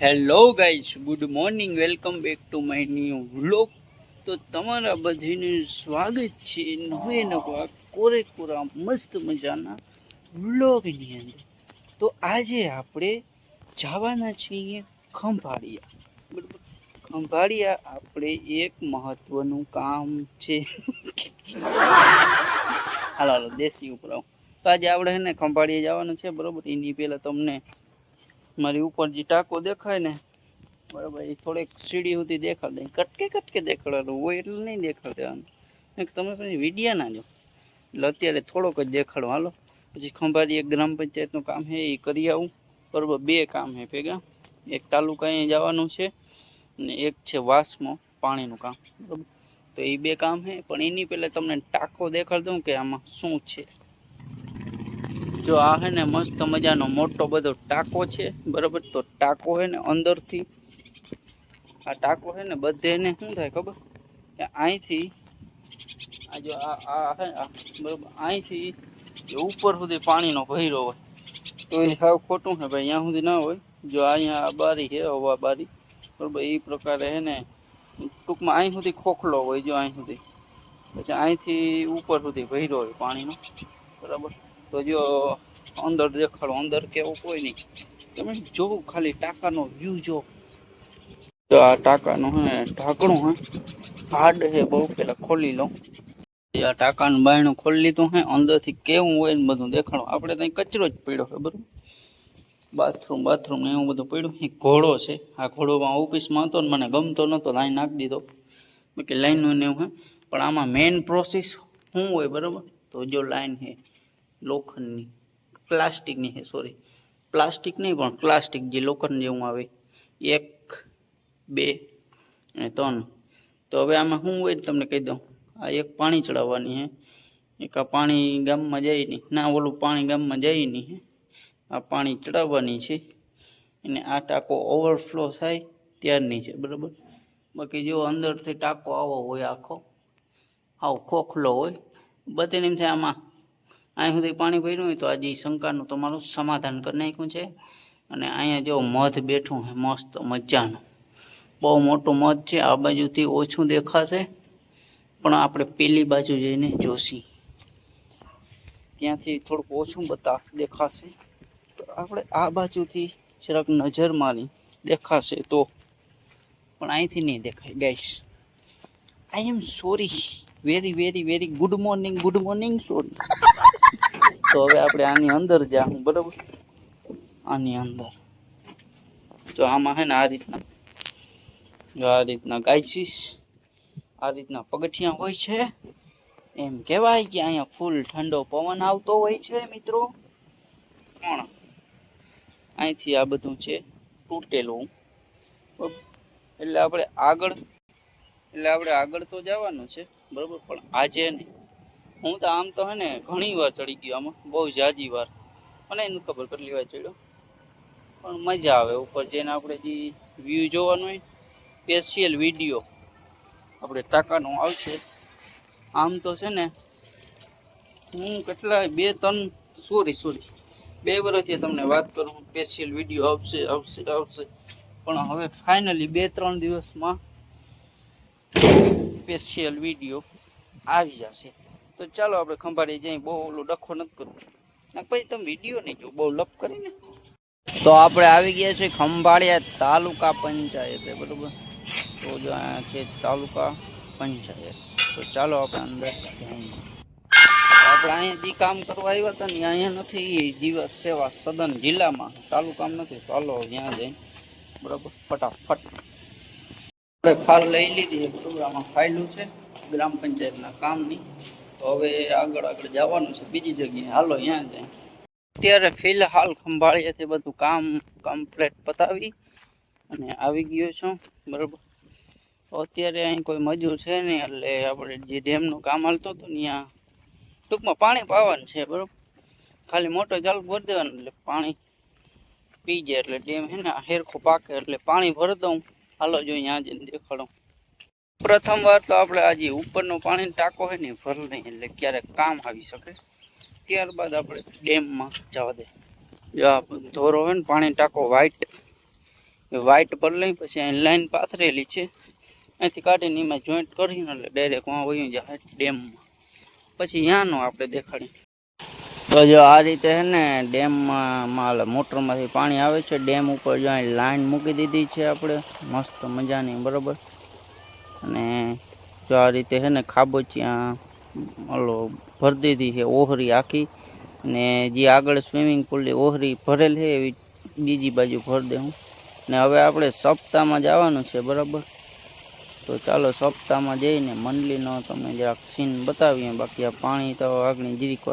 Hello guys good morning welcome back to my new vlog તો તમારા બધાનું સ્વાગત છે નવે નવા કોરેકોરા મસ્ત મજાના વ્લોગની અંદર. તો આજે આપણે જવાના છીએ ખંભાળિયા. બરાબર? ખંભાળિયા આપણે એક મહત્વનું કામ છે. હાલો હાલો, દેશી ઉપર તો આજે આપણે ને ખંભાળિયા જવાનું છે, બરોબર? એની પહેલાં તમને મારી ઉપર જે ટાંકો દેખાય ને, બરાબર, એ થોડીક સીડી સુધી દેખાડ દે. કટકે કટકે દેખાડવાનું હોય એટલે નહીં દેખાડવાનું તમે પછી વિડીયા ના જો એટલે અત્યારે થોડોક જ દેખાડો. હાલો, પછી ખંભારી એક ગ્રામ પંચાયતનું કામ છે, એ કરી આવું. બરાબર, બે કામ છે ભેગા. એક તાલુકા અહીંયા જવાનું છે અને એક છે વાસમાં પાણીનું કામ. બરાબર. તો એ બે કામ છે, પણ એની પહેલાં તમને ટાંકો દેખાડ દઉં કે આમાં શું છે. જો આ હે ને મસ્ત મજાનો મોટો બધો ટાંકો છે, બરાબર? તો ટાંકો હે ને અંદરથી, આ ટાંકો હે ને બધે ને શું થાય ખબર? કે અહીંથી આ જો આ આ હે બરાબર અહીંથી ઉપર સુધી પાણીનો ભૈરો હોય, તો એ સાવ ખોટું છે ભાઈ અહીંયા સુધી ના હોય. જો અહીંયા આ બારી છે હવા બારી, બરાબર? એ પ્રકારે હે ને ટૂંકમાં અહીં સુધી ખોખલો હોય જો અહીં સુધી. પછી અહીંથી ઉપર સુધી ભર્યો હોય પાણીનો, બરાબર? તો જો અંદર દેખાડો, અંદર કેવું કોઈ નહીં. તમે જોવું ખાલી ટાંકાનો વ્યૂ જો. તો આ ટાંકાનું હે, ઢાંકણું હે. હાર્ડ હે બહુ પેલા ખોલી લઉં એ આ ટાંકાનું બાયણું ખોલી લીધું હે, અંદરથી કેવું હોય ને બધું દેખાડો. આપણે ત્યાં કચરો જ પડ્યો છે બરાબર? બાથરૂમ બાથરૂમ ને એવું બધું પડ્યું. એ ઘોડો છે. આ ઘોડોમાં ઓફિસમાં હતો ને મને ગમતો નહોતો લાઈન નાખી દીધો. બાકી લાઈનનું ને એવું હે. પણ આમાં મેઇન પ્રોસેસ શું હોય, બરાબર? તો જો લાઈન છે લોખંડની, પ્લાસ્ટિકની છે સોરી પ્લાસ્ટિક નહીં, પણ પ્લાસ્ટિક જે લોખંડ જેવું આવે, એક, બે અને ત્રણ. તો હવે આમાં શું હોય તમને કહી દઉં. આ એક પાણી ચડાવવાની છે. એક આ પાણી ગામમાં જાય નહીં. ના, ઓલું પાણી ગામમાં જાય નહીં. હે આ પાણી ચડાવવાની છે. અને આ ટાંકો ઓવરફ્લો થાય ત્યારની છે, બરાબર? બાકી જો અંદરથી ટાંકો આવો હોય આખો, આવો ખોખલો હોય, બધાને એમ થાય આમાં અહીં સુધી પાણી ભર્યું હોય તો આજે શંકાનું તમારું સમાધાન કરી નાખ્યું છે. અને અહીંયા જો મધ બેઠું છે મસ્ત મજાનું. બહુ મોટું મધ છે, આ બાજુથી ઓછું દેખાશે. પણ આપણે પેલી બાજુ જઈને જોશી. ત્યાંથી થોડુંક ઓછું બતા દેખાશે. તો આપણે આ બાજુથી જરાક નજર મારી દેખાશે તો. પણ અહીંથી નહીં દેખાય guys I am sorry very very very good morning good morning sorry તો હવે આપણે આની અંદર જાઉં બરાબર? આની અંદર. તો આમાં છે ને આ રીતના. આ રીતના ગાયસીસ આ રીતના પગથિયા હોય છે. એમ કહેવાય કે અહીંયા ફૂલ ઠંડો પવન આવતો હોય છે, મિત્રો. પણ અહીંથી આ બધું છે તૂટેલું. એટલે આપણે આગળ, એટલે આપણે આગળ તો જવાનું છે, બરાબર? પણ આજે નહીં હું તો આમ તો હે ને ઘણી વાર ચડી ગયો આમાં, બહુ જાજી વાર. મને એનું ખબર કેટલી વાર ચડ્યો. પણ મજા આવે ઉપર જઈને આપણે જે વ્યૂ જોવાનું હોય સ્પેશિયલ વીડિયો આપણે ટાંકાનો આવશે આમ તો છે ને, હું કેટલા બે ત્રણ સોરી સોરી બે વર્ષથી તમને વાત કરું સ્પેશિયલ વીડિયો આવશે આવશે આવશે. પણ હવે ફાઇનલી બે ત્રણ દિવસમાં સ્પેશિયલ વીડિયો આવી જશે. તો ચાલો આપણે ખંભાળી જઈ બહુ ઓલો ડખો નથી કરવો પછી તમે વીડિયો નહીં જો બહુ લપ કરીને. તો આપણે આવી ગયા છીએ ખંભાળિયા તાલુકા પંચાયતે, બરોબર? તો જો અહીંયા છે તાલુકા પંચાયત. તો ચાલો આપણે અંદર આપણે અહીંયા જે કામ કરવા આવ્યા હતા ને, અહીંયા નથી. દિવસ સેવા સદન જિલ્લામાં. તાલુકામાં નથી. ચાલો ત્યાં જઈ બરાબર? ફટાફટ. આપણે ફાઇલ લઈ લીધી. બરાબર, આમાં ફાઇલું છે. ગ્રામ પંચાયતના કામની. હવે આગળ આગળ જવાનું છે, બીજી જગ્યાએ. હાલો ત્યાં જાય અત્યારે ફિલહાલ ખંભાળિયાથી બધું કામ કમ્પ્લીટ પતાવી અને આવી ગયો છું, બરાબર? અત્યારે અહીં કોઈ મજૂર છે નહીં એટલે આપણે જે ડેમનું કામ હાલતું હતું ત્યાં ટૂંકમાં પાણી પાવાનું છે, બરાબર? ખાલી મોટો ચાલુ ભરી દેવાનું, એટલે પાણી પી જાય, એટલે ડેમ છે ને હેરખો પાકે, એટલે પાણી ભરી દઉં. હાલો, જો અહીંયા જઈને દેખાડો. પ્રથમ વાર તો આપણે આજે ઉપરનું પાણી ટાંકો હોય ને, ભર નહીં એટલે ક્યારેક કામ આવી શકે. ત્યારબાદ આપણે ડેમમાં જવા દે. જો આ ધોરો હોય ને પાણી ટાંકો વ્હાઈટ વ્હાઈટ પર લઈ, પછી અહીં લાઈન પાથરેલી છે. અહીંથી કાઢીને એમાં જોઈન્ટ કરીને એટલે ડાયરેક્ટ વાં વયું જાય ડેમમાં. પછી ત્યાંનો આપણે દેખાડીએ. તો જો આ રીતે છે ને, ડેમમાં મોટરમાંથી પાણી આવે છે. ડેમ ઉપર જો અહીં લાઈન મૂકી દીધી છે આપણે. મસ્ત મજાની, બરોબર? અને જો આ રીતે છે ને ખાબોચિયા, ઓલો ભરી દીધી છે ઓહરી આખી ને જે આગળ સ્વિમિંગ પુલની ઓહરી ભરેલ છે એવી બીજી બાજુ ભરી દઉં ને હવે આપણે સપ્તાહમાં જવાનું છે, બરાબર? તો ચાલો સપ્તાહમાં જઈને મંડલીનો તમે જરાક સીન બતાવીએ, બાકી આ પાણી તો આગળ જીરીક